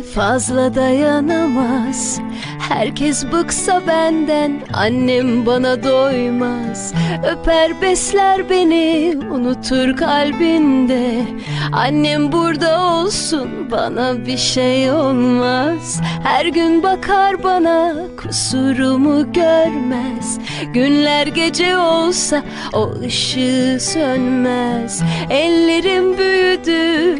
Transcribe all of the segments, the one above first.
fazla dayanamaz. Herkes bıksa benden annem bana doymaz. Öper besler beni unutur kalbinde. Annem burada olsun bana bir şey olmaz. Her gün bakar bana kusurumu görmez. Günler gece olsa o ışığı sönmez. Ellerim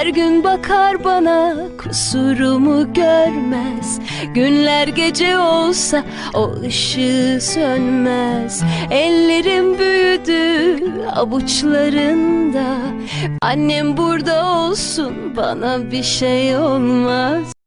her gün bakar bana kusurumu görmez. Günler gece olsa o ışığı sönmez. Ellerim büyüdü avuçlarında. Annem burada olsun bana bir şey olmaz